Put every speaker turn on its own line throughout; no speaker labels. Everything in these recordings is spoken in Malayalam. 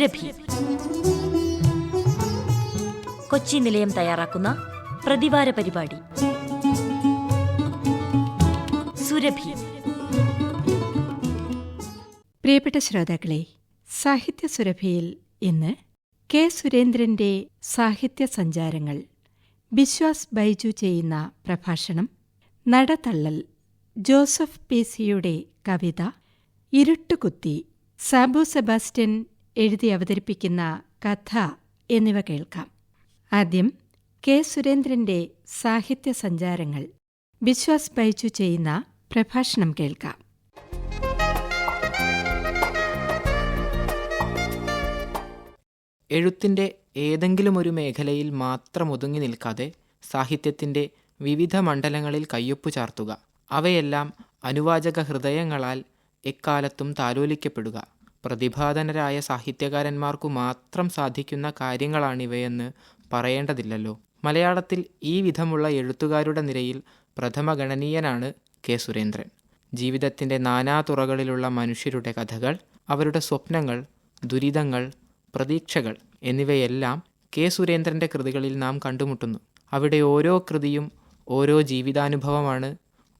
സുരഭി. കൊച്ചി നിലയം തയ്യാറാക്കുന്ന പ്രതിവാര പരിപാടി. സുരഭി.
പ്രിയപ്പെട്ട ശ്രോതാക്കളെ സാഹിത്യ സുരഭിയിൽ ഇന്ന് കെ സുരേന്ദ്രന്റെ സാഹിത്യ സഞ്ചാരങ്ങൾ ബിശ്വാസ് ബൈജു ചെയ്യുന്ന പ്രഭാഷണം നടതള്ളൽ ജോസഫ് പി സിയുടെ കവിത ഇരുട്ടുകുത്തി സാബു സെബാസ്റ്റ്യൻ എഴുതി അവതരിപ്പിക്കുന്ന കഥ എന്നിവ കേൾക്കാം. ആദ്യം കെ സുരേന്ദ്രന്റെ സാഹിത്യ സഞ്ചാരങ്ങൾ വിശ്വാസ് ബൈജു ചെയ്യുന്ന പ്രഭാഷണം കേൾക്കാം.
എഴുത്തിന്റെ ഏതെങ്കിലും ഒരു മേഖലയിൽ മാത്രം ഒതുങ്ങി നിൽക്കാതെ സാഹിത്യത്തിന്റെ വിവിധ മണ്ഡലങ്ങളിൽ കയ്യൊപ്പു ചാർത്തുക. അവയെല്ലാം അനുവാചക ഹൃദയങ്ങളാൽ എക്കാലത്തും താലോലിക്കപ്പെടുക. പ്രതിഭാധനരായ സാഹിത്യകാരന്മാർക്കു മാത്രം സാധിക്കുന്ന കാര്യങ്ങളാണിവയെന്ന് പറയേണ്ടതില്ലല്ലോ. മലയാളത്തിൽ ഈ വിധമുള്ള എഴുത്തുകാരുടെ നിരയിൽ പ്രഥമ ഗണനീയനാണ് കെ. സുരേന്ദ്രൻ. ജീവിതത്തിന്റെ നാനാതുറകളിലുള്ള മനുഷ്യരുടെ കഥകൾ അവരുടെ സ്വപ്നങ്ങൾ ദുരിതങ്ങൾ പ്രതീക്ഷകൾ എന്നിവയെല്ലാം കെ. സുരേന്ദ്രന്റെ കൃതികളിൽ നാം കണ്ടുമുട്ടുന്നു. അവിടെ ഓരോ കൃതിയും ഓരോ ജീവിതാനുഭവമാണ്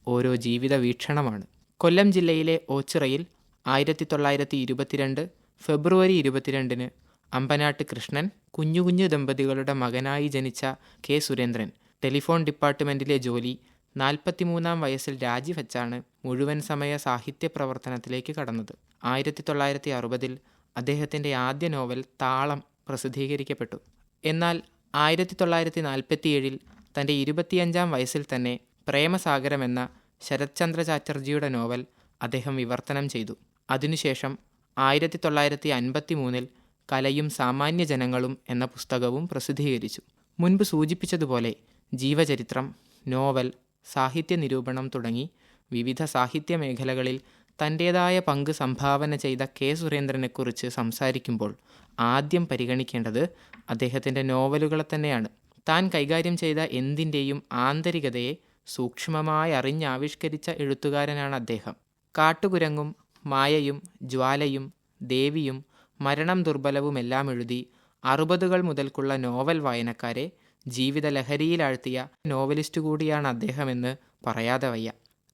ഓരോ ജീവിത വീക്ഷണമാണ് കൊല്ലം ജില്ലയിലെ ഓച്ചിറയിൽ ആയിരത്തി തൊള്ളായിരത്തി ഇരുപത്തിരണ്ട് ഫെബ്രുവരി ഇരുപത്തിരണ്ടിന് അമ്പനാട്ട് കൃഷ്ണൻ കുഞ്ഞു കുഞ്ഞു ദമ്പതികളുടെ മകനായി ജനിച്ച കെ സുരേന്ദ്രൻ. ടെലിഫോൺ ഡിപ്പാർട്ട്മെന്റിലെ ജോലി നാൽപ്പത്തിമൂന്നാം വയസ്സിൽ രാജിവെച്ചാണ് മുഴുവൻ സമയ സാഹിത്യ പ്രവർത്തനത്തിലേക്ക് കടന്നത്. ആയിരത്തി തൊള്ളായിരത്തി അറുപതിൽ അദ്ദേഹത്തിന്റെ ആദ്യ നോവൽ താളം പ്രസിദ്ധീകരിക്കപ്പെട്ടു. എന്നാൽ ആയിരത്തി തൊള്ളായിരത്തി നാൽപ്പത്തിയേഴിൽ തന്റെ ഇരുപത്തിയഞ്ചാം വയസ്സിൽ തന്നെ പ്രേമസാഗരം എന്ന ശരത്ചന്ദ്ര ചാറ്റർജിയുടെ നോവൽ അദ്ദേഹം വിവർത്തനം ചെയ്തു. അതിനുശേഷം ആയിരത്തി തൊള്ളായിരത്തി അൻപത്തി മൂന്നിൽ കലയും സാമാന്യ ജനങ്ങളും എന്ന പുസ്തകവും പ്രസിദ്ധീകരിച്ചു. മുൻപ് സൂചിപ്പിച്ചതുപോലെ ജീവചരിത്രം നോവൽ സാഹിത്യ നിരൂപണം തുടങ്ങി വിവിധ സാഹിത്യ മേഖലകളിൽ തന്റേതായ പങ്ക് സംഭാവന ചെയ്ത കെ. സുരേന്ദ്രനെക്കുറിച്ച് സംസാരിക്കുമ്പോൾ ആദ്യം പരിഗണിക്കേണ്ടത് അദ്ദേഹത്തിന്റെ നോവലുകളെ തന്നെയാണ്. താൻ കൈകാര്യം ചെയ്ത എന്തിന്റെയും ആന്തരികതയെ സൂക്ഷ്മമായി അറിഞ്ഞാവിഷ്കരിച്ച എഴുത്തുകാരനാണ് അദ്ദേഹം. കാട്ടുകുരങ്ങും മായയും ജ്വാലയും ദേവിയും മരണം ദുർബലവുമെല്ലാം എഴുതി അറുപതുകൾ മുതൽക്കുള്ള നോവൽ വായനക്കാരെ ജീവിത ലഹരിയിലാഴ്ത്തിയ നോവലിസ്റ്റ് കൂടിയാണ് അദ്ദേഹമെന്ന് പറയാതെ വയ്യ.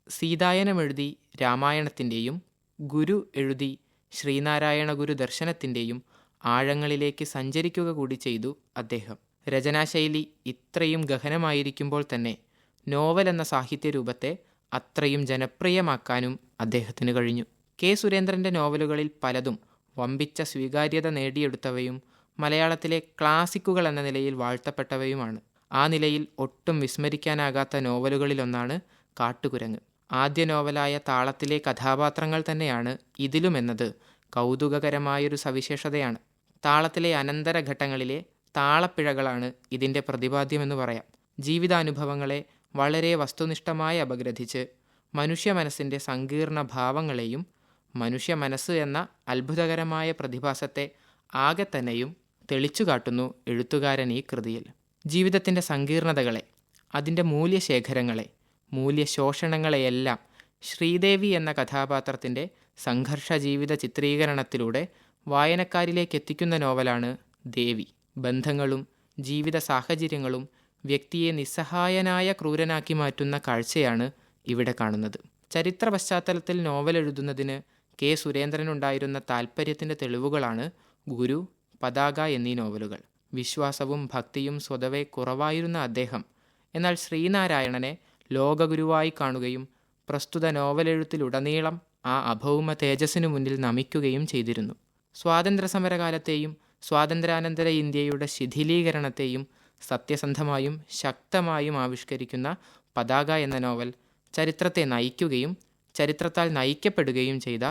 സീതായനം എഴുതി രാമായണത്തിന്റെയും ഗുരു എഴുതി ശ്രീനാരായണ ഗുരു ദർശനത്തിന്റെയും ആഴങ്ങളിലേക്ക് സഞ്ചരിക്കുക കൂടി ചെയ്തു അദ്ദേഹം. രചനാശൈലി ഇത്രയും ഗഹനമായിരിക്കുമ്പോൾ തന്നെ നോവൽ എന്ന സാഹിത്യ രൂപത്തെ അത്രയും ജനപ്രിയമാക്കാനും അദ്ദേഹത്തിന് കഴിഞ്ഞു. കെ. സുരേന്ദ്രന്റെ നോവലുകളിൽ പലതും വമ്പിച്ച സ്വീകാര്യത നേടിയെടുത്തവയും മലയാളത്തിലെ ക്ലാസിക്കുകൾ എന്ന നിലയിൽ വാഴ്ത്തപ്പെട്ടവയുമാണ്. ആ നിലയിൽ ഒട്ടും വിസ്മരിക്കാനാകാത്ത നോവലുകളിലൊന്നാണ് കാട്ടുകുരങ്ങ്. ആദ്യ നോവലായ താളത്തിലെ കഥാപാത്രങ്ങൾ തന്നെയാണ് ഇതിലുമെന്നത് കൗതുകകരമായൊരു സവിശേഷതയാണ്. താളത്തിലെ അനന്തരഘട്ടങ്ങളിലെ താളപ്പിഴകളാണ് ഇതിന്റെ പ്രതിപാദ്യമെന്ന് പറയാം. ജീവിതാനുഭവങ്ങളെ വളരെ വസ്തുനിഷ്ഠമായി അപഗ്രഥിച്ച് മനുഷ്യ മനസ്സിന്റെ സങ്കീർണ ഭാവങ്ങളെയും മനുഷ്യ മനസ്സ് എന്ന അത്ഭുതകരമായ പ്രതിഭാസത്തെ ആകെ തന്നെയും തെളിച്ചു കാട്ടുന്നു എഴുത്തുകാരൻ ഈ കൃതിയിൽ. ജീവിതത്തിന്റെ സങ്കീർണതകളെ അതിന്റെ മൂല്യശേഖരങ്ങളെ മൂല്യശോഷണങ്ങളെയെല്ലാം ശ്രീദേവി എന്ന കഥാപാത്രത്തിന്റെ സംഘർഷ ജീവിത ചിത്രീകരണത്തിലൂടെ വായനക്കാരിലേക്ക് എത്തിക്കുന്ന നോവലാണ് ദേവി. ബന്ധങ്ങളും ജീവിത സാഹചര്യങ്ങളും വ്യക്തിയെ നിസ്സഹായനായ ക്രൂരനാക്കി മാറ്റുന്ന കാഴ്ചയാണ് ഇവിടെ കാണുന്നത്. ചരിത്ര പശ്ചാത്തലത്തിൽ നോവൽ എഴുതുന്നതിന് കെ. സുരേന്ദ്രനുണ്ടായിരുന്ന താൽപ്പര്യത്തിന്റെ തെളിവുകളാണ് ഗുരു പതാക എന്നീ നോവലുകൾ. വിശ്വാസവും ഭക്തിയും സ്വതവേ കുറവായിരുന്ന അദ്ദേഹം. എന്നാൽ ശ്രീനാരായണനെ ലോകഗുരുവായി കാണുകയും പ്രസ്തുത നോവലെഴുത്തിലുടനീളം ആ അഭൗമ തേജസ്സിനു മുന്നിൽ നമിക്കുകയും ചെയ്തിരുന്നു. സ്വാതന്ത്ര്യസമരകാലത്തെയും സ്വാതന്ത്ര്യാനന്തര ഇന്ത്യയുടെ ശിഥിലീകരണത്തെയും സത്യസന്ധമായും ശക്തമായും ആവിഷ്കരിക്കുന്ന പതാക എന്ന നോവൽ ചരിത്രത്തെ നയിക്കുകയും ചരിത്രത്താൽ നയിക്കപ്പെടുകയും ചെയ്ത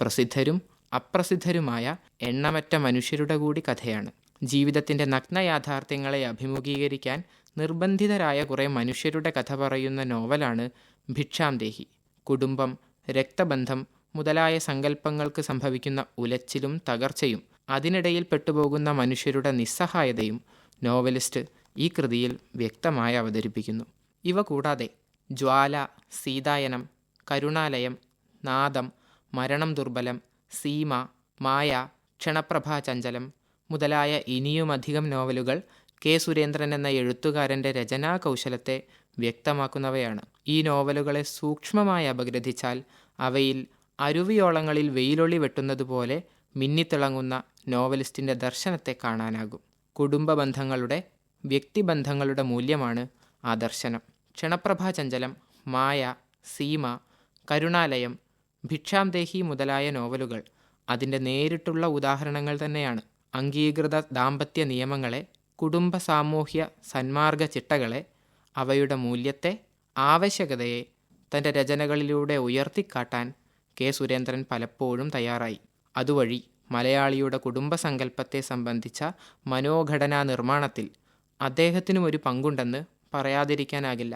പ്രസിദ്ധരും അപ്രസിദ്ധരുമായ എണ്ണമറ്റ മനുഷ്യരുടെ കൂടി കഥയാണ്. ജീവിതത്തിന്റെ നഗ്ന യാഥാർത്ഥ്യങ്ങളെ അഭിമുഖീകരിക്കാൻ നിർബന്ധിതരായ കുറേ മനുഷ്യരുടെ കഥ പറയുന്ന നോവലാണ് ഭിക്ഷാംദേഹി കുടുംബം രക്തബന്ധം മുതലായ സങ്കല്പങ്ങൾക്ക് സംഭവിക്കുന്ന ഉലച്ചിലും തകർച്ചയും അതിനിടയിൽ പെട്ടുപോകുന്ന മനുഷ്യരുടെ നിസ്സഹായതയും നോവലിസ്റ്റ് ഈ കൃതിയിൽ വ്യക്തമായി അവതരിപ്പിക്കുന്നു. ഇവ കൂടാതെ ജ്വാല സീതായനം കരുണാലയം നാദം മരണം ദുർബലം സീമ മായ ക്ഷണപ്രഭാ ചഞ്ചലം മുതലായ ഇനിയുമധികം നോവലുകൾ കെ സുരേന്ദ്രൻ എന്ന എഴുത്തുകാരന്റെ രചനാ കൗശലത്തെ വ്യക്തമാക്കുന്നവയാണ്. ഈ നോവലുകളെ സൂക്ഷ്മമായി അപഗ്രഥിച്ചാൽ അവയിൽ അരുവിയോളങ്ങളിൽ വെയിലൊളി വെട്ടുന്നതുപോലെ മിന്നിത്തിളങ്ങുന്ന നോവലിസ്റ്റിന്റെ ദർശനത്തെ കാണാനാകും. കുടുംബ ബന്ധങ്ങളുടെ വ്യക്തിബന്ധങ്ങളുടെ മൂല്യമാണ് ആ ദർശനം. ക്ഷണപ്രഭാ ചഞ്ചലം മായ സീമ കരുണാലയം ഭിക്ഷാം ദേഹി മുതലായ നോവലുകൾ. അതിന്റെ നേരിട്ടുള്ള ഉദാഹരണങ്ങൾ തന്നെയാണ്. അംഗീകൃത ദാമ്പത്യ നിയമങ്ങളെ കുടുംബ സാമൂഹ്യ സന്മാർഗ ചിട്ടകളെ അവയുടെ മൂല്യത്തെ ആവശ്യകതയെ തന്റെ രചനകളിലൂടെ ഉയർത്തിക്കാട്ടാൻ കെ. സുരേന്ദ്രൻ പലപ്പോഴും തയ്യാറായി. അതുവഴി മലയാളിയുടെ കുടുംബസങ്കല്പത്തെ സംബന്ധിച്ച മനോഘടനാ നിർമ്മാണത്തിൽ അദ്ദേഹത്തിനും ഒരു പങ്കുണ്ടെന്ന് പറയാതിരിക്കാനാകില്ല.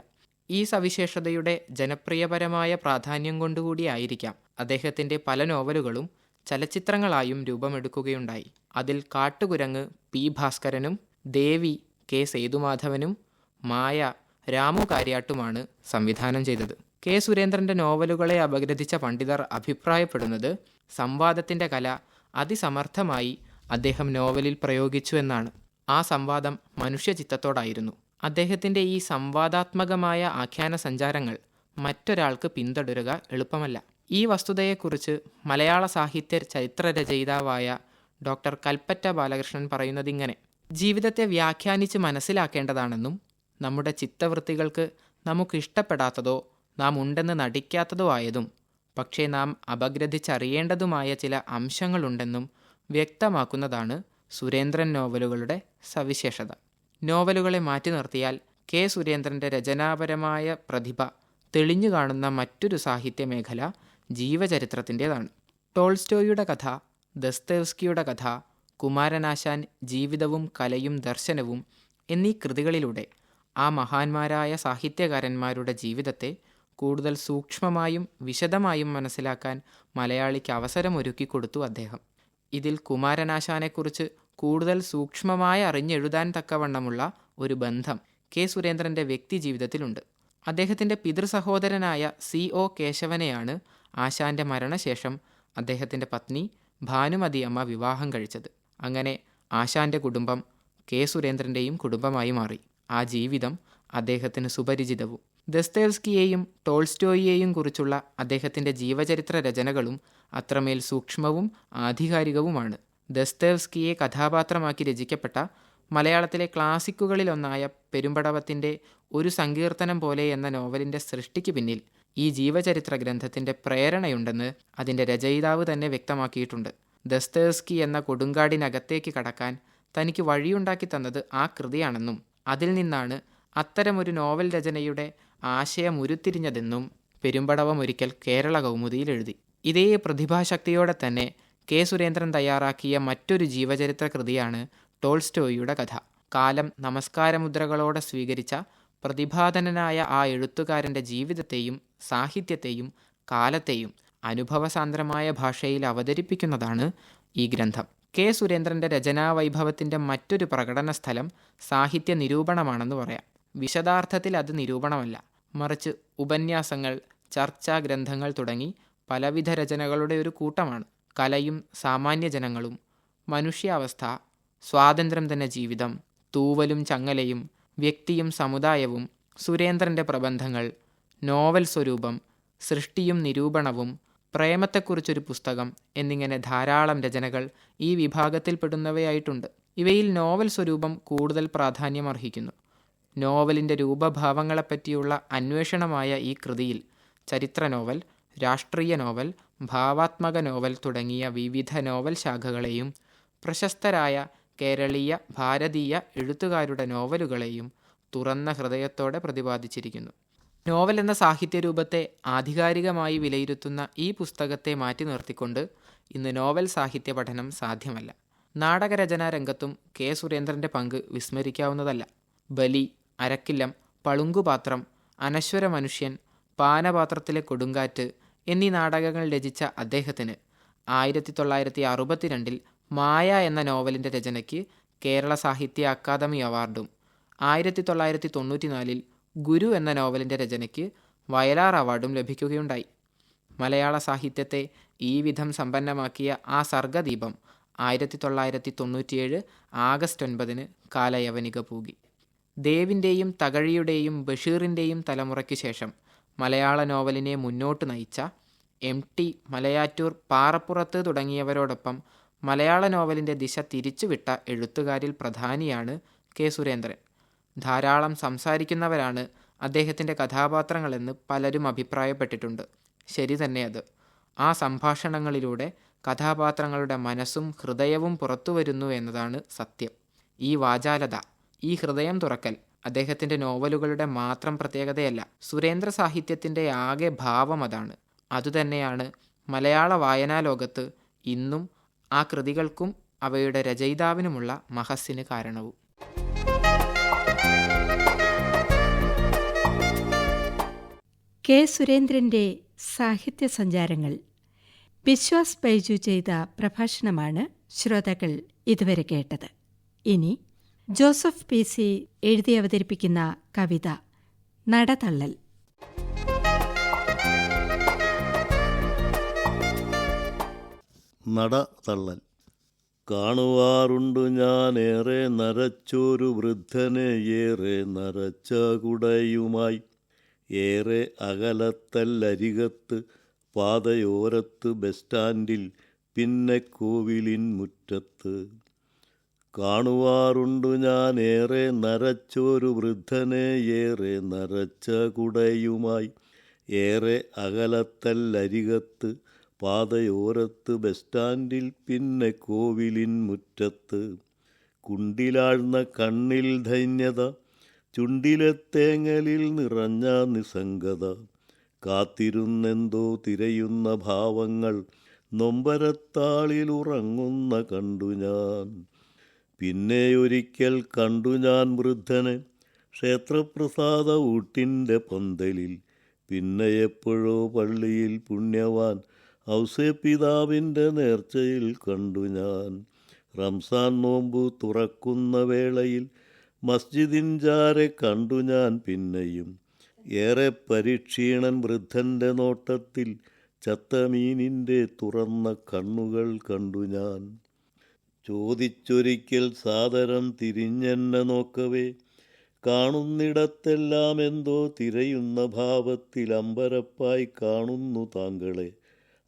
ഈ സവിശേഷതയുടെ ജനപ്രിയപരമായ പ്രാധാന്യം കൊണ്ടുകൂടിയായിരിക്കാം. അദ്ദേഹത്തിന്റെ പല നോവലുകളും ചലച്ചിത്രങ്ങളായും രൂപമെടുക്കുകയുണ്ടായി. അതിൽ കാട്ടുകുരങ്ങ് പി ഭാസ്കരനും ദേവി കെ സേതുമാധവനും മായ രാമു കാര്യാട്ടുമാണ് സംവിധാനം ചെയ്തത്. കെ സുരേന്ദ്രന്റെ നോവലുകളെ അപഗ്രഥിച്ച പണ്ഡിതർ അഭിപ്രായപ്പെടുന്നത് സംവാദത്തിന്റെ കല അതിസമർത്ഥമായി അദ്ദേഹം നോവലിൽ പ്രയോഗിച്ചു എന്നാണ്. ആ സംവാദം മനുഷ്യചിത്തത്തോടായിരുന്നു. അദ്ദേഹത്തിന്റെ ഈ സംവാദാത്മകമായ ആഖ്യാന സഞ്ചാരങ്ങൾ മറ്റൊരാൾക്ക് പിന്തുടരുക എളുപ്പമല്ല. ഈ വസ്തുതയെക്കുറിച്ച് മലയാള സാഹിത്യ ചരിത്രരചയിതാവായ ഡോക്ടർ കൽപ്പറ്റ ബാലകൃഷ്ണൻ പറയുന്നതിങ്ങനെ ജീവിതത്തെ വ്യാഖ്യാനിച്ച് മനസ്സിലാക്കേണ്ടതാണെന്നും നമ്മുടെ ചിത്തവൃത്തികൾക്ക് നമുക്കിഷ്ടപ്പെടാത്തതോ നാം ഉണ്ടെന്ന് നടിക്കാത്തതോ ആയതും പക്ഷേ നാം അപഗ്രഥിച്ചറിയേണ്ടതുമായ ചില അംശങ്ങളുണ്ടെന്നും വ്യക്തമാക്കുന്നതാണ് സുരേന്ദ്രൻ നോവലുകളുടെ സവിശേഷത. നോവലുകളെ മാറ്റി നിർത്തിയാൽ കെ. സുരേന്ദ്രന്റെ രചനാപരമായ പ്രതിഭ തെളിഞ്ഞു കാണുന്ന മറ്റൊരു സാഹിത്യ മേഖല ജീവചരിത്രത്തിന്റെതാണ് ടോൾസ്റ്റോയുടെ കഥ ദസ്തേവ്സ്കിയുടെ കഥ കുമാരനാശാൻ ജീവിതവും കലയും ദർശനവും എന്നീ കൃതികളിലൂടെ ആ മഹാന്മാരായ സാഹിത്യകാരന്മാരുടെ ജീവിതത്തെ കൂടുതൽ സൂക്ഷ്മമായും വിശദമായും മനസ്സിലാക്കാൻ മലയാളിക്ക് അവസരമൊരുക്കി കൊടുത്തു അദ്ദേഹം. ഇതിൽ കുമാരനാശാനെക്കുറിച്ച് കൂടുതൽ സൂക്ഷ്മമായി അറിഞ്ഞെഴുതാൻ തക്കവണ്ണമുള്ള ഒരു ബന്ധം കെ. സുരേന്ദ്രന്റെ വ്യക്തി ജീവിതത്തിലുണ്ട് അദ്ദേഹത്തിന്റെ പിതൃസഹോദരനായ സി. ഒ. കേശവനെയാണ് ആശാന്റെ മരണശേഷം അദ്ദേഹത്തിന്റെ പത്നി ഭാനുമതി അമ്മ വിവാഹം കഴിച്ചത്. അങ്ങനെ ആശാന്റെ കുടുംബം കെ. സുരേന്ദ്രന്റെയും കുടുംബമായി മാറി. ആ ജീവിതം അദ്ദേഹത്തിന് സുപരിചിതവും. ദസ്തേവ്സ്കിയെയും ടോൾസ്റ്റോയിയെയും കുറിച്ചുള്ള അദ്ദേഹത്തിന്റെ ജീവചരിത്ര രചനകളും അത്രമേൽ സൂക്ഷ്മവും ആധികാരികവുമാണ്. ദസ്തേവ്സ്കിയെ കഥാപാത്രമാക്കി രചിക്കപ്പെട്ട മലയാളത്തിലെ ക്ലാസിക്കുകളിലൊന്നായ പെരുമ്പടവത്തിന്റെ ഒരു സങ്കീർത്തനം പോലെ എന്ന നോവലിന്റെ സൃഷ്ടിക്ക് പിന്നിൽ ഈ ജീവചരിത്ര ഗ്രന്ഥത്തിന്റെ പ്രേരണയുണ്ടെന്ന് അതിന്റെ രചയിതാവ് തന്നെ വ്യക്തമാക്കിയിട്ടുണ്ട്. ദസ്തേവ്സ്കി എന്ന കൊടുങ്കാടിനകത്തേക്ക് കടക്കാൻ തനിക്ക് വഴിയുണ്ടാക്കി തന്നത് ആ കൃതിയാണെന്നും അതിൽ നിന്നാണ് അത്തരമൊരു നോവൽ രചനയുടെ ആശയം ഉരുത്തിരിഞ്ഞതെന്നും പെരുമ്പടവം ഒരിക്കൽ കേരള കൗമുദിയിൽ എഴുതി. ഇതേ പ്രതിഭാശക്തിയോടെ തന്നെ കെ. സുരേന്ദ്രൻ തയ്യാറാക്കിയ മറ്റൊരു ജീവചരിത്ര കൃതിയാണ് ടോൾസ്റ്റോയിയുടെ കഥ. കാലം നമസ്കാരമുദ്രകളോടെ സ്വീകരിച്ച പ്രതിഭാധനനായ ആ എഴുത്തുകാരന്റെ ജീവിതത്തെയും സാഹിത്യത്തെയും കാലത്തെയും അനുഭവസാന്ദ്രമായ ഭാഷയിൽ അവതരിപ്പിക്കുന്നതാണ് ഈ ഗ്രന്ഥം. കെ. സുരേന്ദ്രന്റെ രചനാവൈഭവത്തിന്റെ മറ്റൊരു പ്രകടന സ്ഥലം സാഹിത്യ നിരൂപണമാണെന്ന് പറയാം. വിശദാർത്ഥത്തിൽ അത് നിരൂപണമല്ല. മറിച്ച് ഉപന്യാസങ്ങൾ ചർച്ചാ ഗ്രന്ഥങ്ങൾ തുടങ്ങി പലവിധ രചനകളുടെ ഒരു കൂട്ടമാണ്. കലയും സാമാന്യജനങ്ങളും മനുഷ്യാവസ്ഥ സ്വാതന്ത്ര്യം തന്നെ ജീവിതം തൂവലും ചങ്ങലയും വ്യക്തിയും സമുദായവും സുരേന്ദ്രന്റെ പ്രബന്ധങ്ങൾ നോവൽ സ്വരൂപം സൃഷ്ടിയും നിരൂപണവും പ്രേമത്തെക്കുറിച്ചൊരു പുസ്തകം എന്നിങ്ങനെ ധാരാളം രചനകൾ ഈ വിഭാഗത്തിൽപ്പെടുന്നവയായിട്ടുണ്ട്. ഇവയിൽ നോവൽ സ്വരൂപം കൂടുതൽ പ്രാധാന്യമർഹിക്കുന്നു. നോവലിന്റെ രൂപഭാവങ്ങളെപ്പറ്റിയുള്ള അന്വേഷണമായ ഈ കൃതിയിൽ ചരിത്ര നോവൽ രാഷ്ട്രീയ നോവൽ ഭാവാത്മക നോവൽ തുടങ്ങിയ വിവിധ നോവൽ ശാഖകളെയും പ്രശസ്തരായ കേരളീയ ഭാരതീയ എഴുത്തുകാരുടെ നോവലുകളെയും തുറന്ന ഹൃദയത്തോടെ പ്രതിപാദിച്ചിരിക്കുന്നു. നോവൽ എന്ന സാഹിത്യ രൂപത്തെ ആധികാരികമായി വിലയിരുത്തുന്ന ഈ പുസ്തകത്തെ മാറ്റി നിർത്തിക്കൊണ്ട് ഇന്ന് നോവൽ സാഹിത്യ പഠനം സാധ്യമല്ല. നാടകരചനാ രംഗത്തും കെ. സുരേന്ദ്രന്റെ പങ്ക് വിസ്മരിക്കാവുന്നതല്ല. ബലി അരക്കില്ലം പളുങ്കുപാത്രം അനശ്വര മനുഷ്യൻ പാനപാത്രത്തിലെ കൊടുങ്കാറ്റ് എന്നീ നാടകങ്ങൾ രചിച്ച അദ്ദേഹത്തിന് ആയിരത്തി തൊള്ളായിരത്തി അറുപത്തിരണ്ടിൽ മായ എന്ന നോവലിന്റെ രചനയ്ക്ക് കേരള സാഹിത്യ അക്കാദമി അവാർഡും ആയിരത്തി തൊള്ളായിരത്തി തൊണ്ണൂറ്റിനാലിൽ ഗുരു എന്ന നോവലിന്റെ രചനയ്ക്ക് വയലാർ അവാർഡും ലഭിക്കുകയുണ്ടായി. മലയാള സാഹിത്യത്തെ ഈ വിധം സമ്പന്നമാക്കിയ ആ സർഗദീപം ആയിരത്തി തൊള്ളായിരത്തി തൊണ്ണൂറ്റിയേഴ് ആഗസ്റ്റ് ഒൻപതിന് കാലയവനിക പൂകി. ദേവിന്റെയും തകഴിയുടെയും ബഷീറിന്റെയും തലമുറയ്ക്ക് ശേഷം മലയാള നോവലിനെ മുന്നോട്ട് നയിച്ച എം ടി മലയാറ്റൂർ പാറപ്പുറത്ത് തുടങ്ങിയവരോടൊപ്പം മലയാള നോവലിന്റെ ദിശ തിരിച്ചുവിട്ട എഴുത്തുകാരിൽ പ്രധാനിയാണ് കെ സുരേന്ദ്രൻ. ധാരാളം സംസാരിക്കുന്നവരാണ് അദ്ദേഹത്തിന്റെ കഥാപാത്രങ്ങളെന്ന് പലരും അഭിപ്രായപ്പെട്ടിട്ടുണ്ട്. ശരി തന്നെ അത്. ആ സംഭാഷണങ്ങളിലൂടെ കഥാപാത്രങ്ങളുടെ മനസ്സും ഹൃദയവും പുറത്തു വരുന്നു എന്നതാണ് സത്യം. ഈ വാചാലത ഈ ഹൃദയം തുറക്കൽ അദ്ദേഹത്തിന്റെ നോവലുകളുടെ മാത്രം പ്രത്യേകതയല്ല സുരേന്ദ്ര സാഹിത്യത്തിന്റെ ആകെ ഭാവം അതാണ്. അതുതന്നെയാണ് മലയാള വായനാ ലോകത്ത് ഇന്നും ആ കൃതികൾക്കും അവയുടെ രചയിതാവിനുമുള്ള മഹസ്സിന് കാരണവും.
കെ സുരേന്ദ്രന്റെ സാഹിത്യ സഞ്ചാരങ്ങൾ ബിശ്വാസ് ബൈജു ചെയ്ത പ്രഭാഷണമാണ് ശ്രോതാക്കൾ ഇതുവരെ കേട്ടത്. ഇനി ജോസഫ് പി സി എഴുതി അവതരിപ്പിക്കുന്ന കവിത നടതള്ളൽ
നട തള്ളൽ കാണുവാറുണ്ടു ഞാനേറെ നരച്ചൊരു വൃദ്ധനെ ഏറെ നരച്ച കുടയുമായി ഏറെ അകലത്തല്ലരികത്ത് പാതയോരത്ത് ബസ് സ്റ്റാൻഡിൽ പിന്നെ കോവിലിൻ മുറ്റത്ത്. കാണുവാറുണ്ടു ഞാനേറെ നരച്ചൊരു വൃദ്ധനെ ഏറെ നരച്ച കുടയുമായി ഏറെ അകലത്തല്ലരികത്ത് പാതയോരത്ത് ബസ് സ്റ്റാൻഡിൽ പിന്നെ കോവിലിൻ മുറ്റത്ത്. കുണ്ടിലാഴ്ന്ന കണ്ണിൽ ധൈന്യത ചുണ്ടിലെ തേങ്ങലിൽ നിറഞ്ഞ നിസംഗത കാത്തിരുന്നെന്തോ തിരയുന്ന ഭാവങ്ങൾ നൊമ്പരത്താളിൽ ഉറങ്ങുന്ന കണ്ടു ഞാൻ. പിന്നെ ഒരിക്കൽ കണ്ടു ഞാൻ വൃദ്ധനെ ക്ഷേത്രപ്രസാദ ഊട്ടിന്റെ പന്തലിൽ. പിന്നെ എപ്പോഴോ പള്ളിയിൽ പുണ്യവാൻ ഔസേ പിതാവിന്റെ നേർച്ചയിൽ കണ്ടു ഞാൻ. റംസാൻ നോമ്പു തുറക്കുന്ന വേളയിൽ മസ്ജിദിൻ ജാരെ കണ്ടു ഞാൻ പിന്നെയും. ഏറെ പരിക്ഷീണൻ വൃദ്ധന്റെ നോട്ടത്തിൽ ചത്തമീനിന്റെ തുറന്ന കണ്ണുകൾ കണ്ടു ഞാൻ. ചോദിച്ചൊരിക്കൽ സാദരം തിരിഞ്ഞെന്നെ നോക്കവേ. കാണുന്നിടത്തെല്ലാം എന്തോ തിരയുന്ന ഭാവത്തിൽ അമ്പരപ്പായി കാണുന്നു താങ്കളെ.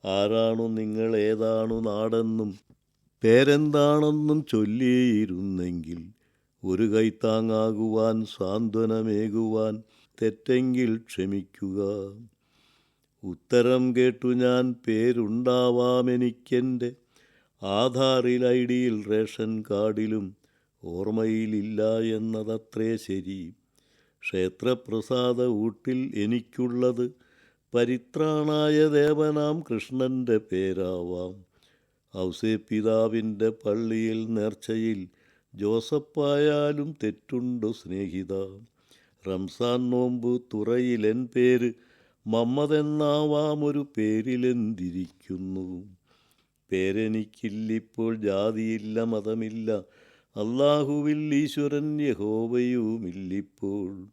ആരാണു നിങ്ങൾ ഏതാണു നാടെന്നും പേരെന്താണെന്നും ചൊല്ലിയിരുന്നെങ്കിൽ ഒരു കൈത്താങ്ങാകുവാൻ സാന്ത്വനമേകുവാൻ തെറ്റെങ്കിൽ ക്ഷമിക്കുക. ഉത്തരം കേട്ടു ഞാൻ പേരുണ്ടാവാമെനിക്കെന്റെ ആധാറിൽ ഐ ഡിയിൽ റേഷൻ കാർഡിലും ഓർമ്മയിലില്ല എന്നതത്രേ ശരി. ക്ഷേത്രപ്രസാദ ഊട്ടിൽ എനിക്കുള്ളത് പരിത്രാണായ ദേവനാം കൃഷ്ണന്റെ പേരാവാം. ഔസേ പിതാവിന്റെ പള്ളിയിൽ നേർച്ചയിൽ ജോസപ്പായാലും തെറ്റുണ്ടു സ്നേഹിത? റംസാൻ നോമ്പ് തുറയിലെൻ പേര് മമ്മതെന്നാവാം ഒരു പേരിലെന്തിരിക്കുന്നു? പേരെനിക്കില്ലിപ്പോൾ ജാതിയില്ല മതമില്ല. അള്ളാഹുവിൽ ഈശ്വരൻ യഹോവയുമില്ലിപ്പോൾ.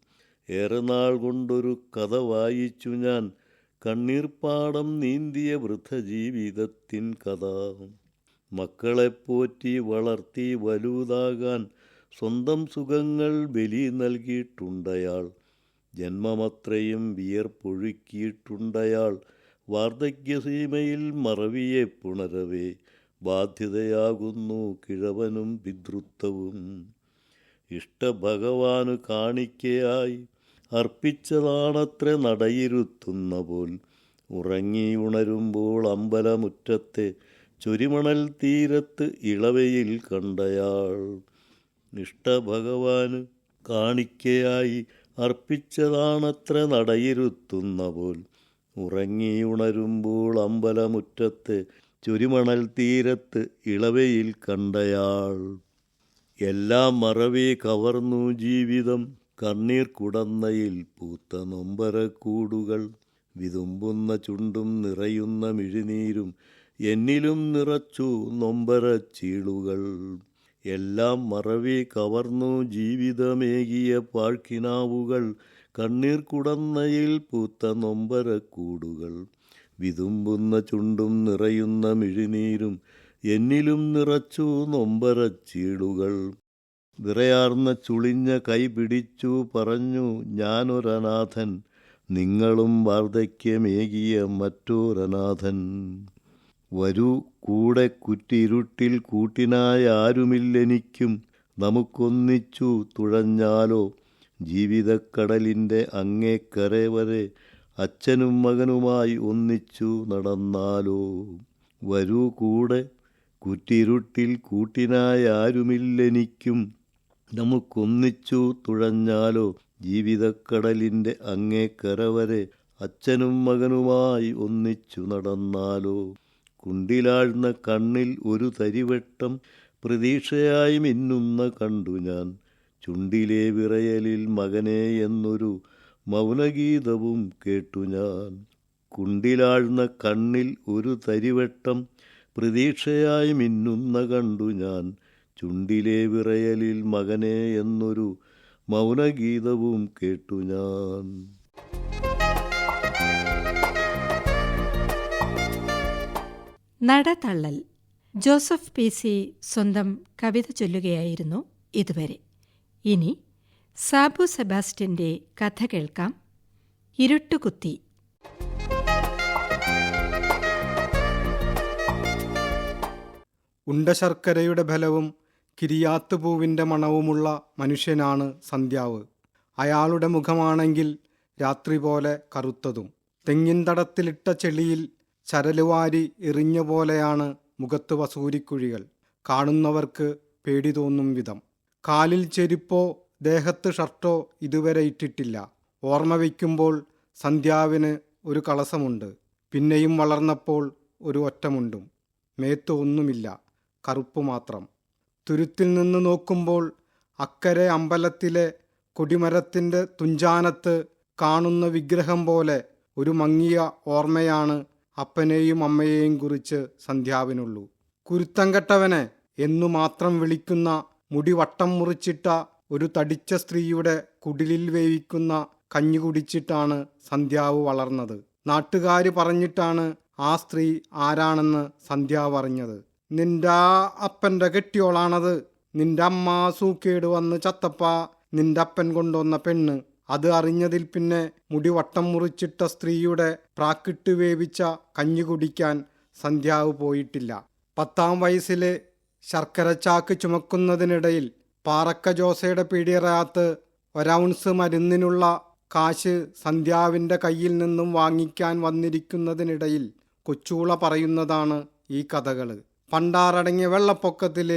ഏറെ നാൾ കൊണ്ടൊരു കഥ വായിച്ചു ഞാൻ. കണ്ണീർപ്പാടം നീന്തിയ വൃദ്ധജീവിതത്തിൻ കഥ. മക്കളെ പോറ്റി വളർത്തി വലുതാകാൻ സ്വന്തം സുഖങ്ങൾ ബലി നൽകിയിട്ടുണ്ടയാൾ. ജന്മമത്രയും വിയർപ്പൊഴുക്കിയിട്ടുണ്ടയാൾ. വാർദ്ധക്യസീമയിൽ മറവിയെ പുണരവേ ബാധ്യതയാകുന്നു കിഴവനും പിതൃത്വവും. ഇഷ്ടഭഗവാന് കാണിക്കയായി അർപ്പിച്ചതാണത്ര നടയിരുത്തുന്ന പോൽ ഉറങ്ങി ഉണരുമ്പോൾ അമ്പലമുറ്റത്തെ ചുരിമണൽ തീരത്ത് ഇളവയിൽ കണ്ടയാൾ. ഇഷ്ടഭഗവാന് കാണിക്കയായി അർപ്പിച്ചതാണത്ര നടയിരുത്തുന്ന പോൽ ഉറങ്ങി അമ്പലമുറ്റത്ത് ചുരിമണൽ തീരത്ത് ഇളവയിൽ കണ്ടയാൾ. എല്ലാം മറവി കവർന്നു ജീവിതം കണ്ണീർ കുടന്നയിൽ പൂത്ത നൊമ്പരക്കൂടുകൾ. വിതുമ്പുന്ന ചുണ്ടും നിറയുന്ന മിഴിനീരും എന്നിലും നിറച്ചു നൊമ്പര ചീളുകൾ എല്ലാം മറവി കവർന്നു ജീവിതമേകിയ പാഴ്ക്കിനാവുകൾ. കണ്ണീർ കുടന്നയിൽ പൂത്ത നൊമ്പരക്കൂടുകൾ വിതുമ്പുന്ന ചുണ്ടും നിറയുന്ന മിഴിനീരും എന്നിലും നിറച്ചു നൊമ്പരച്ചീടുകൾ വിറയാർന്ന ചുളിഞ്ഞ കൈ പിടിച്ചു പറഞ്ഞു ഞാനൊരനാഥൻ നിങ്ങളും വാർദ്ധക്യമേകിയ മറ്റൊരനാഥൻ. വരൂ കൂടെ കുറ്റിരുട്ടിൽ കൂട്ടിനായാരുമില്ലെനിക്കും. നമുക്കൊന്നിച്ചു തുഴഞ്ഞാലോ ജീവിതക്കടലിന്റെ അങ്ങേക്കരെ വരെ അച്ഛനും മകനുമായി ഒന്നിച്ചു നടന്നാലോ? വരൂ കൂടെ. കുറ്റിരുട്ടിൽ കൂട്ടിനായി ആരുമില്ലെനിക്കും. നമുക്കൊന്നിച്ചു തുഴഞ്ഞാലോ? ജീവിതക്കടലിന്റെ അങ്ങേക്കര വരെ അച്ഛനും മകനുമായി ഒന്നിച്ചു നടന്നാലോ? കുണ്ടിലാഴ്ന്ന കണ്ണിൽ ഒരു തരിവെട്ടം പ്രതീക്ഷയായി മിന്നുന്ന കണ്ടു ഞാൻ. ചുണ്ടിലെ വിറയലിൽ മകനെ എന്നൊരു മൗനഗീതവും കേട്ടു ഞാൻ. കുണ്ടിലാഴ്ന്ന കണ്ണിൽ ഒരു തരിവട്ടം പ്രതീക്ഷയായി മിന്നുന്ന കണ്ടു ഞാൻ. ചുണ്ടിലെ വിറയലിൽ മകനെ എന്നൊരു മൗനഗീതവും കേട്ടു ഞാൻ.
നടതള്ളൽ ജോസഫ് പി സി സ്വന്തം കവിത ചൊല്ലുകയായിരുന്നു ഇതുവരെ. ഇനി സാബു സെബാസ്റ്റ്യന്റെ കഥ കേൾക്കാം. ഇരുട്ടുകുത്തി.
ഉണ്ടശർക്കരയുടെ ബലവും കിരിയാത്തുപൂവിന്റെ മണവുമുള്ള മനുഷ്യനാണ് സന്ധ്യാവ്. അയാളുടെ മുഖമാണെങ്കിൽ രാത്രി പോലെ കറുത്തതും. തെങ്ങിൻ തടത്തിലിട്ട ചെളിയിൽ ചരലുവാരി എറിഞ്ഞ പോലെയാണ് മുഖത്ത് വസൂരിക്കുഴികൾ. കാണുന്നവർക്ക് പേടി തോന്നും വിധം. കാലിൽ ചെരുപ്പോ ദേഹത്ത് ഷർട്ടോ ഇതുവരെ ഇട്ടിട്ടില്ല. ഓർമ്മ വയ്ക്കുമ്പോൾ സന്ധ്യാവിന് ഒരു കളസമുണ്ട്. പിന്നെയും വളർന്നപ്പോൾ ഒരു ഒറ്റമുണ്ടും. മേത്ത് ഒന്നുമില്ല. കറുപ്പ് മാത്രം. തുരുത്തിൽ നിന്ന് നോക്കുമ്പോൾ അക്കരെ അമ്പലത്തിലെ കൊടിമരത്തിന്റെ തുഞ്ചാനത്ത് കാണുന്ന വിഗ്രഹം പോലെ ഒരു മങ്ങിയ ഓർമ്മയാണ് അപ്പനെയും അമ്മയെയും കുറിച്ച് സന്ധ്യാവിനുള്ളൂ. കുരുത്തം കെട്ടവനെ എന്നു മാത്രം വിളിക്കുന്ന മുടി വട്ടം മുറിച്ചിട്ട ഒരു തടിച്ച സ്ത്രീയുടെ കുടിലിൽ വേവിക്കുന്ന കഞ്ഞി കുടിച്ചിട്ടാണ് സന്ധ്യാവ് വളർന്നത്. നാട്ടുകാർ പറഞ്ഞിട്ടാണ് ആ സ്ത്രീ ആരാണെന്ന് സന്ധ്യാവ് അറിഞ്ഞത്. നിന്റെ അപ്പന്റെ കെട്ടിയോളാണത്. നിന്റെ അമ്മ സൂക്കേട് വന്ന് ചത്തപ്പ നിന്റെ അപ്പൻ കൊണ്ടുവന്ന പെണ്ണ്. അത് അറിഞ്ഞതിൽ പിന്നെ മുടിവട്ടം മുറിച്ചിട്ട സ്ത്രീയുടെ പ്രാക്കിട്ട് വേവിച്ച കഞ്ഞി കുടിക്കാൻ സന്ധ്യാവ് പോയിട്ടില്ല. പത്താം വയസ്സിലെ ശർക്കര ചാക്ക് ചുമക്കുന്നതിനിടയിൽ പാറക്ക ജോസയുടെ പീടിയറകത്ത് ഒരൗൺസ് മരുന്നിനുള്ള കാശ് സന്ധ്യാവിന്റെ കയ്യിൽ നിന്നും വാങ്ങിക്കാൻ വന്നിരിക്കുന്നതിനിടയിൽ കൊച്ചൂള പറയുന്നതാണ് ഈ കഥകൾ പണ്ടാറടങ്ങിയ വെള്ളപ്പൊക്കത്തിൽ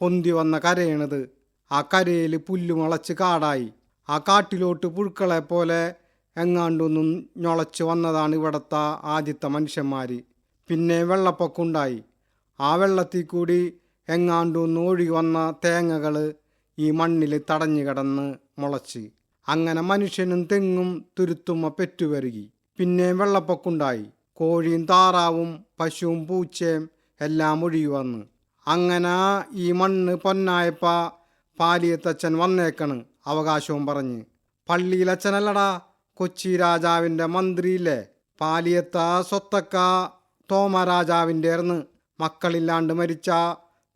പൊന്തി വന്ന കരയണത്. ആ കരയിൽ പുല്ലുമുളച്ച് കാടായി. ആ കാട്ടിലോട്ട് പുഴുക്കളെ പോലെ എങ്ങാണ്ടൊന്നും ഞൊളച്ച് വന്നതാണ് ഇവിടുത്തെ ആദ്യത്തെ മനുഷ്യന്മാർ പിന്നെ വെള്ളപ്പൊക്കമുണ്ടായി ആ വെള്ളത്തിൽ കൂടി എങ്ങാണ്ടൊന്ന് ഒഴുകി വന്ന തേങ്ങകൾ ഈ മണ്ണിൽ തടഞ്ഞു കിടന്ന് മുളച്ച്. അങ്ങനെ മനുഷ്യനും തെങ്ങും തുരുത്തുമ്മ പെറ്റുവരുകി പിന്നെ വെള്ളപ്പൊക്കുണ്ടായി. കോഴിയും താറാവും പശുവും പൂച്ചയും എല്ലാം ഒഴുകി വന്ന്. അങ്ങനെ ഈ മണ്ണ് പൊന്നായപ്പ പാലിയത്തച്ഛൻ വന്നേക്കണ് അവകാശവും പറഞ്ഞ്. പള്ളിയിലച്ഛനല്ലടാ കൊച്ചി രാജാവിന്റെ മന്ത്രിയില്ലേ? പാലിയത്ത സ്വത്തക്ക തോമരാജാവിന്റെ മക്കളില്ലാണ്ട് മരിച്ച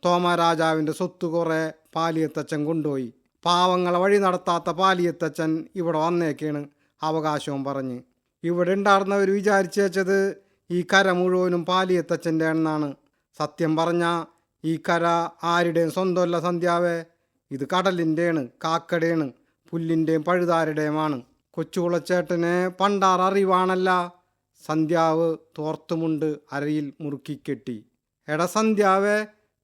തോമരാജാവിന്റെ സ്വത്ത് കുറെ പാലിയത്തച്ഛൻ കൊണ്ടുപോയി. പാവങ്ങളെ വഴി നടത്താത്ത പാലിയത്തച്ഛൻ ഇവിടെ വന്നേക്കാണ് അവകാശവും പറഞ്ഞ്. ഇവിടെ ഉണ്ടായിരുന്നവർ വിചാരിച്ചു വെച്ചത് ഈ കര മുഴുവനും പാലിയത്തച്ഛന്റെ ആണെന്നാണ്. സത്യം പറഞ്ഞാൽ ഈ കര ആരുടെയും സ്വന്തമല്ല സന്ധ്യാവേ. ഇത് കടലിന്റെയാണ് കാക്കടയാണ് പുല്ലിന്റെയും പഴുതാരുടെയുമാണ്. കൊച്ചുകുളച്ചേട്ടന് പണ്ടാർ അറിവാണല്ല. സന്ധ്യാവ് തോർത്തുമുണ്ട് അരയിൽ മുറുക്കിക്കെട്ടി എടാ സന്ധ്യാവേ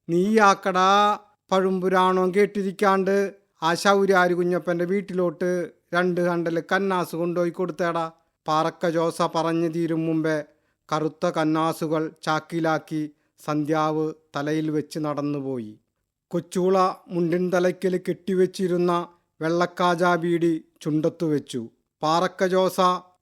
നീ ആക്കടാ പഴുമ്പുരാണോ കേട്ടിരിക്കാണ്ട് ആ ശൗര്യാരി കുഞ്ഞപ്പന്റെ വീട്ടിലോട്ട് രണ്ട് കണ്ടൽ കന്നാസ് കൊണ്ടുപോയി കൊടുത്തേടാ. പാറക്ക ജോസ പറഞ്ഞു തീരും മുമ്പേ കറുത്ത കന്നാസുകൾ ചാക്കിലാക്കി സന്ധ്യാവ് തലയിൽ വെച്ച് നടന്നുപോയി. കൊച്ചൂള മുണ്ടിൻ തലയ്ക്കൽ കെട്ടിവെച്ചിരുന്ന വെള്ളക്കാജാ ബീഡി ചുണ്ടത്തു വെച്ചു. പാറക്ക ജോസ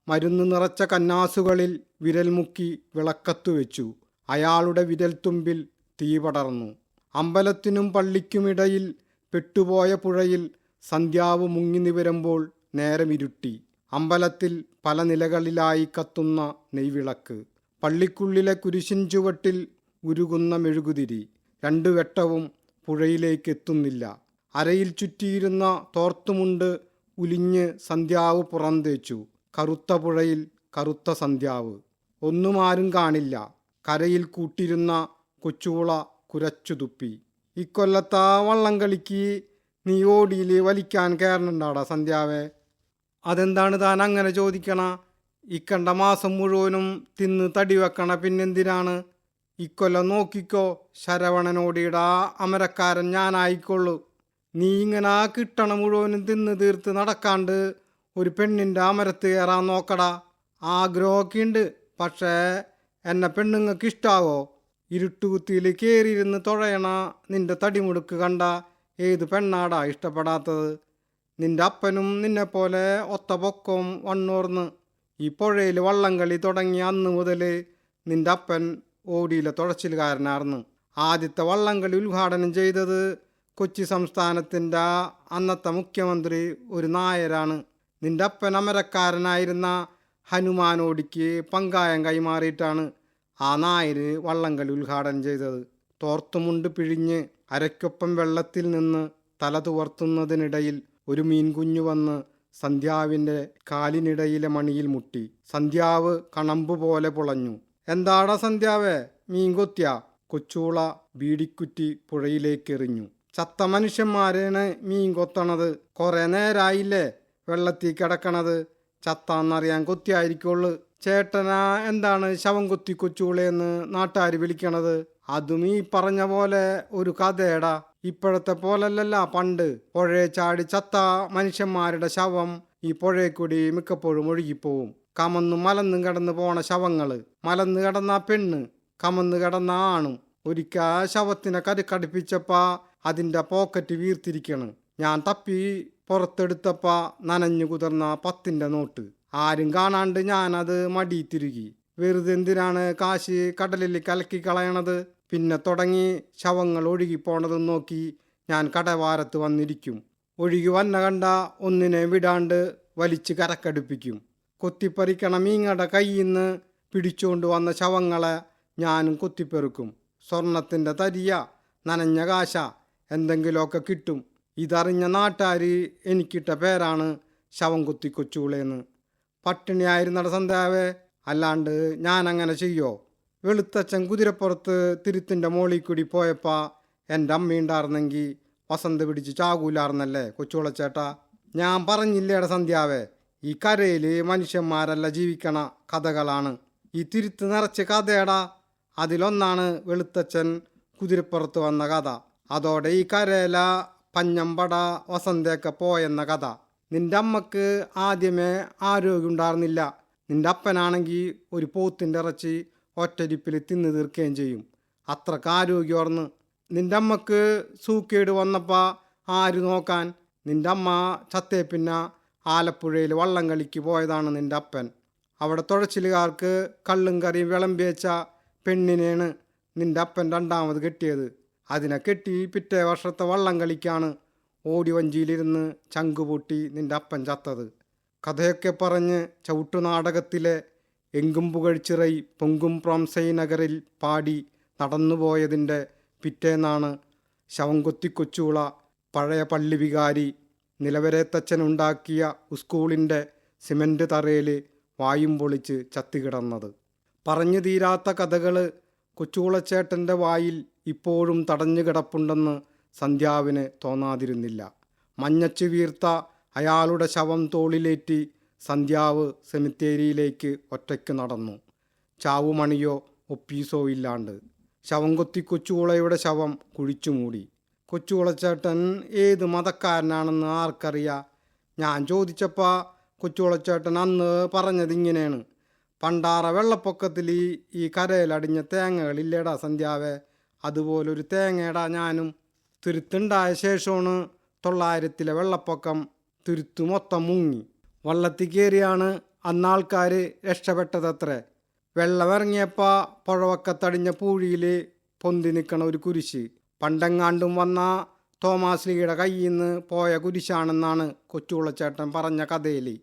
മരുന്ന് നിറച്ച കന്നാസുകളിൽ വിരൽമുക്കി വിളക്കത്തു വെച്ചു. അയാളുടെ വിരൽത്തുമ്പിൽ തീ പടർന്നു. അമ്പലത്തിനും പള്ളിക്കുമിടയിൽ പെട്ടുപോയ പുഴയിൽ സന്ധ്യാവ് മുങ്ങി നിവരുമ്പോൾ നേരമിരുട്ടി. അമ്പലത്തിൽ പല നിലകളിലായി കത്തുന്ന നെയ്വിളക്ക്. പള്ളിക്കുള്ളിലെ കുരിശിൻ ചുവട്ടിൽ ഉരുകുന്ന മെഴുകുതിരി. രണ്ടു വെട്ടവും പുഴയിലേക്ക് എത്തുന്നില്ല. അരയിൽ ചുറ്റിയിരുന്ന തോർത്തുമുണ്ട് ഉലിഞ്ഞ് സന്ധ്യാവ് പുറന്തേച്ചു. കറുത്ത പുഴയിൽ കറുത്ത സന്ധ്യാവ്. ഒന്നും ആരും കാണില്ല. കരയിൽ കൂട്ടിരുന്ന കൊച്ചുകുള കുരച്ചു തുപ്പി ഇക്കൊല്ലത്താ വള്ളം കളിക്ക് നീ ഓടിയിൽ വലിക്കാൻ കയറണുണ്ടാടാ സന്ധ്യാവേ. അതെന്താണ് താൻ അങ്ങനെ ചോദിക്കണ? ഇക്കണ്ട മാസം മുഴുവനും തിന്ന് തടി വെക്കണ പിന്നെന്തിനാണ്? ഇക്കൊല്ലം നോക്കിക്കോ ശരവണനോടിയിടാ അമരക്കാരൻ ഞാനായിക്കൊള്ളു. നീ ഇങ്ങനെ കിട്ടണ മുഴുവനും തിന്ന് തീർത്ത് നടക്കാണ്ട് ഒരു പെണ്ണിന്റെ അമരത്ത് കയറാൻ നോക്കടാ. ആഗ്രഹമൊക്കെ ഉണ്ട് പക്ഷേ എന്നെ പെണ്ണുങ്ങൾക്ക് ഇഷ്ടാവോ ഇരുട്ടുകുത്തിയിൽ കയറിയിരുന്ന് തുഴയണ നിന്റെ തടിമുടുക്ക് കണ്ട ഏത് പെണ്ണാടാ ഇഷ്ടപ്പെടാത്തത്? നിന്റെ അപ്പനും നിന്നെപ്പോലെ ഒത്ത പൊക്കവും വണ്ണോർന്ന് ഈ പുഴയിൽ വള്ളംകളി തുടങ്ങി അന്ന് മുതൽ നിന്റെ അപ്പൻ ഓടിയിലെ തുഴച്ചിലുകാരനായിരുന്നു ആദ്യത്തെ വള്ളംകളി ഉദ്ഘാടനം ചെയ്തത് കൊച്ചി സംസ്ഥാനത്തിന്റെ അന്നത്തെ മുഖ്യമന്ത്രി ഒരു നായരാണ്. നിന്റെ അപ്പൻ അമരക്കാരനായിരുന്ന ഹനുമാനോടിക്ക് പങ്കായം കൈമാറിയിട്ടാണ് ആ നായര് വള്ളംകളി ഉദ്ഘാടനം ചെയ്തത്. തോർത്തുമുണ്ട് പിഴിഞ്ഞ് അരയ്ക്കൊപ്പം വെള്ളത്തിൽ നിന്ന് തല തുവർത്തുന്നതിനിടയിൽ ഒരു മീൻകുഞ്ഞു വന്ന് സന്ധ്യാവിന്റെ കാലിനിടയിലെ മണിയിൽ മുട്ടി. സന്ധ്യാവ് കണമ്പ് പോലെ പുളഞ്ഞു. എന്താടാ സന്ധ്യാവേ? മീൻ കൊത്തിയ? കൊച്ചൂള ബീഡിക്കുറ്റി പുഴയിലേക്ക് എറിഞ്ഞു ചത്ത മനുഷ്യന്മാരാണ് മീൻ കൊത്തണത്. കുറെ നേരായില്ലേ വെള്ളത്തിൽ കിടക്കണത്. ചത്താന്നറിയാൻ കൊത്തിയായിരിക്കുള്ളു. ചേട്ടനാ എന്താണ് ശവം കൊത്തി കൊച്ചുകളെന്ന് നാട്ടുകാർ വിളിക്കണത്? അതും ഈ പറഞ്ഞ പോലെ ഒരു കഥയടാ. ഇപ്പോഴത്തെ പോലല്ലല്ല പണ്ട്. പുഴയെ ചാടി ചത്ത മനുഷ്യന്മാരുടെ ശവം ഈ പുഴയെക്കൂടി കൂടി മിക്കപ്പോഴും ഒഴുകിപ്പോവും. കമന്നും മലന്നും കിടന്ന് പോണ ശവങ്ങൾ മലന്ന് കിടന്ന പെണ്ണ് കമന്ന് കിടന്ന ആണും. ഒരിക്കൽ ആ ശവത്തിനെ കരുക്കടിപ്പിച്ചപ്പ അതിന്റെ പോക്കറ്റ് വീർത്തിരിക്കണ്. ഞാൻ തപ്പി പുറത്തെടുത്തപ്പ നനഞ്ഞു കുതിർന്ന പത്തിന്റെ നോട്ട്. ആരും കാണാണ്ട് ഞാനത് മടി തിരുകി വെറുതെ എന്തിനാണ് കാശ് കടലിൽ കലക്കി കളയണത്? പിന്നെ തുടങ്ങി ശവങ്ങൾ ഒഴുകി പോണതും നോക്കി ഞാൻ കടവാരത്ത് വന്നിരിക്കും. ഒഴുകി വന്ന കണ്ട ഒന്നിനെ വിടാണ്ട് വലിച്ച് കരക്കടുപ്പിക്കും. കൊത്തിപ്പറിക്കണ മീങ്ങയുടെ കയ്യിൽ നിന്ന് പിടിച്ചുകൊണ്ട് വന്ന ശവങ്ങളെ ഞാനും കൊത്തിപ്പെറുക്കും. സ്വർണത്തിന്റെ തരിയ നനഞ്ഞ കാശ എന്തെങ്കിലുമൊക്കെ കിട്ടും. ഇതറിഞ്ഞ നാട്ടുകാർ എനിക്കിട്ട പേരാണ് ശവം കൊത്തി പട്ടിണിയായിരുന്നട സന്ധ്യാവേ അല്ലാണ്ട് ഞാൻ അങ്ങനെ ചെയ്യോ? വെളുത്തച്ഛൻ കുതിരപ്പുറത്ത് തിരുത്തിന്റെ മോളിൽ കൂടി പോയപ്പാ എന്റെ അമ്മയുണ്ടായിരുന്നെങ്കിൽ വസന്ത പിടിച്ച് ചാകൂലാർന്നല്ലേ കൊച്ചുളച്ചേട്ടാ ഞാൻ പറഞ്ഞില്ലേടെ സന്ധ്യാവേ ഈ കരയിൽ മനുഷ്യന്മാരല്ല ജീവിക്കണ കഥകളാണ്. ഈ തിരുത്ത് നിറച്ച് കഥയടാ. അതിലൊന്നാണ് വെളുത്തച്ഛൻ കുതിരപ്പുറത്ത് വന്ന കഥ. അതോടെ ഈ കരയില പഞ്ഞമ്പട വസന്തയൊക്കെ പോയെന്ന കഥ. നിന്റെ അമ്മയ്ക്ക് ആദ്യമേ ആരോഗ്യം ഉണ്ടായിരുന്നില്ല നിന്റെ അപ്പനാണെങ്കിൽ ഒരു പോത്തിന്റെ ഇറച്ചി ഒറ്റരിപ്പിൽ തിന്നു തീർക്കുകയും ചെയ്യും. അത്രയ്ക്ക് ആരോഗ്യമാർന്ന് നിന്റെ അമ്മയ്ക്ക് സൂക്കേട് വന്നപ്പോൾ ആര് നോക്കാൻ? നിന്റെ അമ്മ ചത്തേ പിന്നെ ആലപ്പുഴയിൽ വള്ളം കളിക്ക് പോയതാണ് നിന്റെ അപ്പൻ അവിടെ തുഴച്ചിലുകാർക്ക് കള്ളും കറിയും വിളമ്പി വെച്ച പെണ്ണിനെയാണ് നിന്റെ അപ്പൻ രണ്ടാമത് കെട്ടിയത്. അതിനെ കെട്ടി പിറ്റേ വർഷത്തെ വള്ളം കളിക്കാണ് ഓടി വഞ്ചിയിലിരുന്ന് നിന്റെ നിന്റെ അപ്പൻ ചത്തത്. കഥയൊക്കെ പറഞ്ഞ് ചവിട്ടുനാടകത്തിലെ എങ്കും പുകഴ്ച്ചിറൈ പൊങ്കും പ്രോംസൈ നഗറിൽ പാടി നടന്നുപോയതിന്റെ പിറ്റേന്നാണ് ശവംകൊത്തി കൊച്ചുള പഴയ പള്ളി വികാരി നിലവരത്തച്ഛനുണ്ടാക്കിയ സ്കൂളിന്റെ സിമന്റ് തറയിൽ വായും പൊളിച്ച് ചത്തികിടന്നത് പറഞ്ഞു തീരാത്ത കഥകൾ കൊച്ചുകുളച്ചേട്ടന്റെ വായിൽ ഇപ്പോഴും തടഞ്ഞു കിടപ്പുണ്ടെന്ന് സന്ധ്യാവിന് തോന്നാതിരുന്നില്ല. മഞ്ഞച്ചു വീർത്ത അയാളുടെ ശവം തോളിലേറ്റി സന്ധ്യാവ് സെമിത്തേരിയിലേക്ക് ഒറ്റയ്ക്ക് നടന്നു. ചാവുമണിയോ ഒപ്പീസോ ഇല്ലാണ്ട്. ശവം കൊത്തി കൊച്ചുകുളയുടെ ശവം കുഴിച്ചു മൂടി. കൊച്ചുകുളച്ചേട്ടൻ ഏത് മതക്കാരനാണെന്ന് ആർക്കറിയാം? ഞാൻ ചോദിച്ചപ്പോൾ കൊച്ചുകുളച്ചേട്ടൻ അന്ന് പറഞ്ഞത് ഇങ്ങനെയാണ് പണ്ടാറ വെള്ളപ്പൊക്കത്തിൽ ഈ ഈ കരയിലടിഞ്ഞ തേങ്ങകളില്ലേടാ സന്ധ്യാവേ? അതുപോലൊരു തേങ്ങയടാ ഞാനും. തുരുത്തുണ്ടായ ശേഷമാണ് തൊള്ളായിരത്തിലെ വെള്ളപ്പൊക്കം തുരുത്തു മൊത്തം മുങ്ങി. വള്ളത്തിൽ കയറിയാണ് അന്നാൾക്കാർ രക്ഷപ്പെട്ടതത്രേ. വെള്ളമിറങ്ങിയപ്പോൾ പുഴവക്കത്തടിഞ്ഞ പൂഴിയിൽ പൊന്തി നിൽക്കണ ഒരു കുരിശ്. പണ്ടെങ്ങാണ്ടും വന്ന തോമാസ് ലീയുടെ കയ്യിൽ നിന്ന് പോയ കുരിശാണെന്നാണ് കൊച്ചുകുളച്ചേട്ടൻ പറഞ്ഞ കഥയിൽ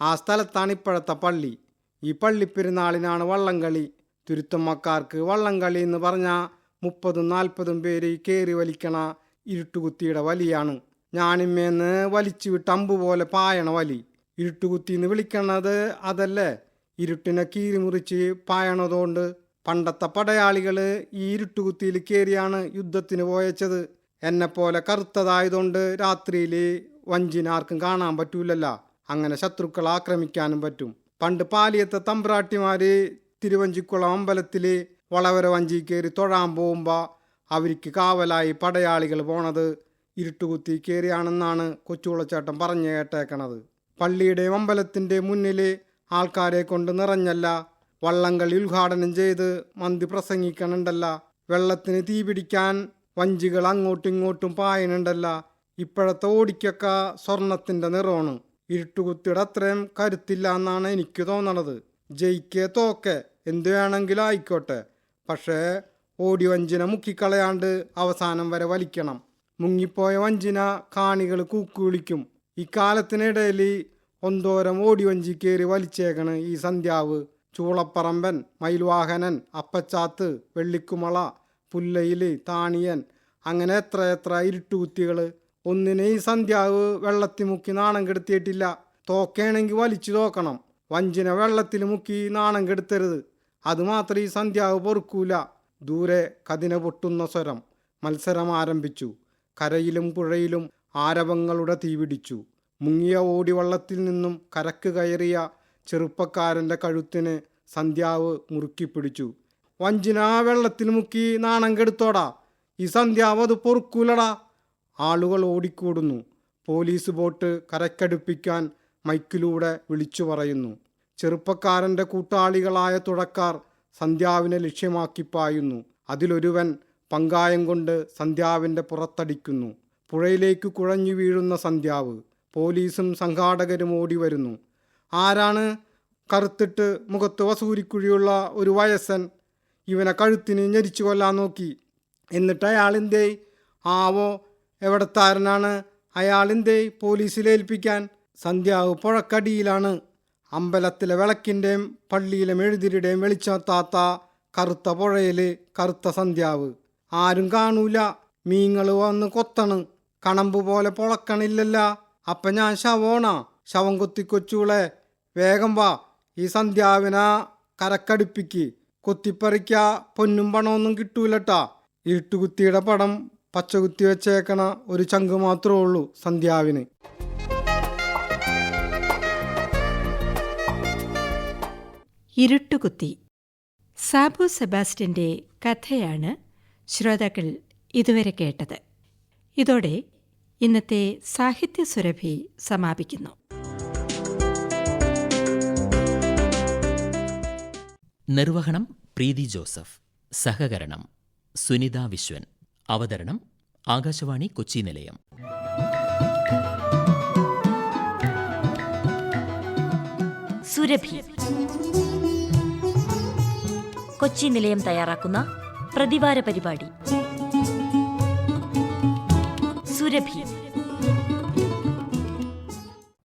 ആ സ്ഥലത്താണ് ഇപ്പോഴത്തെ പള്ളി. ഈ പള്ളിപ്പെരുന്നാളിനാണ് വള്ളംകളി. തുരുത്തമ്മക്കാർക്ക് വള്ളംകളി എന്ന് പറഞ്ഞ മുപ്പതും നാൽപ്പതും പേര് കയറി വലിക്കണ ഇരുട്ടുകുത്തിയുടെ വലിയാണ്. ഞാനിമ്മേന്ന് വലിച്ചു വിട്ട് അമ്പു പോലെ പായണ വലി. ഇരുട്ടുകുത്തിന്ന് വിളിക്കണത് അതല്ലേ? ഇരുട്ടിനെ കീറി മുറിച്ച് പായണതുകൊണ്ട് പണ്ടത്തെ പടയാളികൾ ഈ ഇരുട്ടുകുത്തിയിൽ കയറിയാണ് യുദ്ധത്തിന് പോയച്ചത്. എന്നെപ്പോലെ കറുത്തതായതുകൊണ്ട് രാത്രിയിൽ വഞ്ചിനാർക്കും കാണാൻ പറ്റൂലല്ല. അങ്ങനെ ശത്രുക്കൾ ആക്രമിക്കാനും പറ്റും. പണ്ട് പാലിയത്തെ തമ്പ്രാട്ടിമാര് തിരുവഞ്ചിക്കുളം അമ്പലത്തിൽ വളവര വഞ്ചി കയറി തൊഴാൻ പോകുമ്പോൾ അവർക്ക് കാവലായി പടയാളികൾ പോണത് ഇരുട്ടുകുത്തി കയറിയാണെന്നാണ് കൊച്ചുകുളച്ചേട്ടൻ പറഞ്ഞു കേട്ടേക്കണത്. പള്ളിയുടെ അമ്പലത്തിന്റെ മുന്നിൽ ആൾക്കാരെ കൊണ്ട് നിറഞ്ഞല്ല വള്ളംകളി ഉദ്ഘാടനം ചെയ്ത് മന്തി പ്രസംഗിക്കണുണ്ടല്ല വെള്ളത്തിന് തീ പിടിക്കാൻ വഞ്ചികൾ അങ്ങോട്ടും ഇങ്ങോട്ടും പായണുണ്ടല്ല ഇപ്പോഴത്തെ ഓടിക്കൊക്കെ സ്വർണത്തിന്റെ നിറമാണ്. ഇരുട്ടുകുത്തിയുടെ അത്രയും കരുത്തില്ല എന്നാണ് എനിക്ക് തോന്നണത്. ജയിക്കേ തോക്കെ എന്ത് വേണമെങ്കിലും ആയിക്കോട്ടെ. പക്ഷേ ഓടി വഞ്ചിന മുക്കിക്കളയാണ്ട് അവസാനം വരെ വലിക്കണം. മുങ്ങിപ്പോയ വഞ്ചിന കാണികൾ കൂക്കു വിളിക്കും ഇക്കാലത്തിനിടയിൽ ഒന്തോരം ഓടി വഞ്ചി കയറി വലിച്ചേക്കണ് ഈ സന്ധ്യാവ്. ചൂളപ്പറമ്പൻ മയിൽവാഹനൻ അപ്പച്ചാത്ത് വെള്ളിക്കുമള പുല്ലയിൽ താണിയൻ അങ്ങനെ എത്ര എത്ര ഇരുട്ടുകുത്തികൾ. ഒന്നിനെ ഈ സന്ധ്യാവ് വെള്ളത്തിൽ മുക്കി നാണം കെടുത്തിയിട്ടില്ല. തോക്കേണെങ്കിൽ വലിച്ചു തോക്കണം. വഞ്ചിന വെള്ളത്തിൽ മുക്കി നാണം കെടുത്തരുത്. അതുമാത്രം ഈ സന്ധ്യാവ് പൊറുക്കൂല. ദൂരെ കതിന പൊട്ടുന്ന സ്വരം മത്സരം ആരംഭിച്ചു. കരയിലും പുഴയിലും ആരവങ്ങളുടെ തീപിടിച്ചു മുങ്ങിയ ഓടിവള്ളത്തിൽ നിന്നും കരക്ക് കയറിയ ചെറുപ്പക്കാരന്റെ കഴുത്തിന് സന്ധ്യാവ് മുറുക്കിപ്പിടിച്ചു. വഞ്ചിന വെള്ളത്തിൽ മുക്കി നാണം കെടുത്തോടാ. ഈ സന്ധ്യാവ് അത് പൊറുക്കൂലടാ. ആളുകൾ ഓടിക്കൂടുന്നു. പോലീസ് ബോട്ട് കരക്കടുപ്പിക്കാൻ മൈക്കിലൂടെ വിളിച്ചു പറയുന്നു. ചെറുപ്പക്കാരന്റെ കൂട്ടാളികളായ തുടക്കാർ സന്ധ്യാവിനെ ലക്ഷ്യമാക്കി പായുന്നു. അതിലൊരുവൻ പങ്കായം കൊണ്ട് സന്ധ്യാവിന്റെ പുറത്തടിക്കുന്നു. പുഴയിലേക്ക് കുഴഞ്ഞു വീഴുന്ന സന്ധ്യാവ് പോലീസും സംഘാടകരും ഓടി വരുന്നു. ആരാണ് കറുത്തിട്ട് മുഖത്ത് വസൂരിക്കുഴിയുള്ള ഒരു വയസ്സൻ? ഇവനെ കഴുത്തിന് ഞെരിച്ചു കൊല്ലാൻ നോക്കി. എന്നിട്ട് അയാളിന്റെ ആവോ എവിടത്താരനാണ്? അയാളിന്റെ പോലീസിലേൽപ്പിക്കാൻ സന്ധ്യാവ് പുഴക്കടിയിലാണ്. അമ്പലത്തിലെ വിളക്കിന്റെയും പള്ളിയിലെ മെഴുതിരിയുടെയും വെളിച്ചത്താത്ത കറുത്ത പുഴയിൽ കറുത്ത സന്ധ്യാവ്. ആരും കാണൂല. മീങ്ങൾ വന്ന് കൊത്തണ്. കണമ്പ് പോലെ പൊളക്കണില്ലല്ല. അപ്പ ഞാൻ ശവോണ. ശവം കൊത്തിക്കൊച്ചൂളെ വേഗം വാ. ഈ സന്ധ്യാവിന കരക്കടുപ്പിക്ക്. കൊത്തിപ്പറിക്ക പൊന്നും പണമൊന്നും കിട്ടൂലട്ടാ. ഇരുട്ടുകുത്തിയുടെ പടം പച്ചകുത്തി വെച്ചേക്കണ ഒരു ചങ്ക് മാത്രമേ ഉള്ളൂ സന്ധ്യാവിന്.
ഇരുട്ടുകുത്തി. സാബു സെബാസ്റ്റ്യന്റെ കഥയാണ് ശ്രോതാക്കൾ ഇതുവരെ കേട്ടത്. ഇതോടെ ഇന്നത്തെ സാഹിത്യ സുരഭി സമാപിക്കുന്നു.
നിർവഹണം പ്രീതി ജോസഫ്. സഹകരണം സുനിത വിശ്വൻ. അവതരണം ആകാശവാണി കൊച്ചി നിലയം.
സുരഭി. കൊച്ചി നിലയം തയ്യാറാക്കുന്ന പ്രതിവാര പരിപാടി. സുരഭി.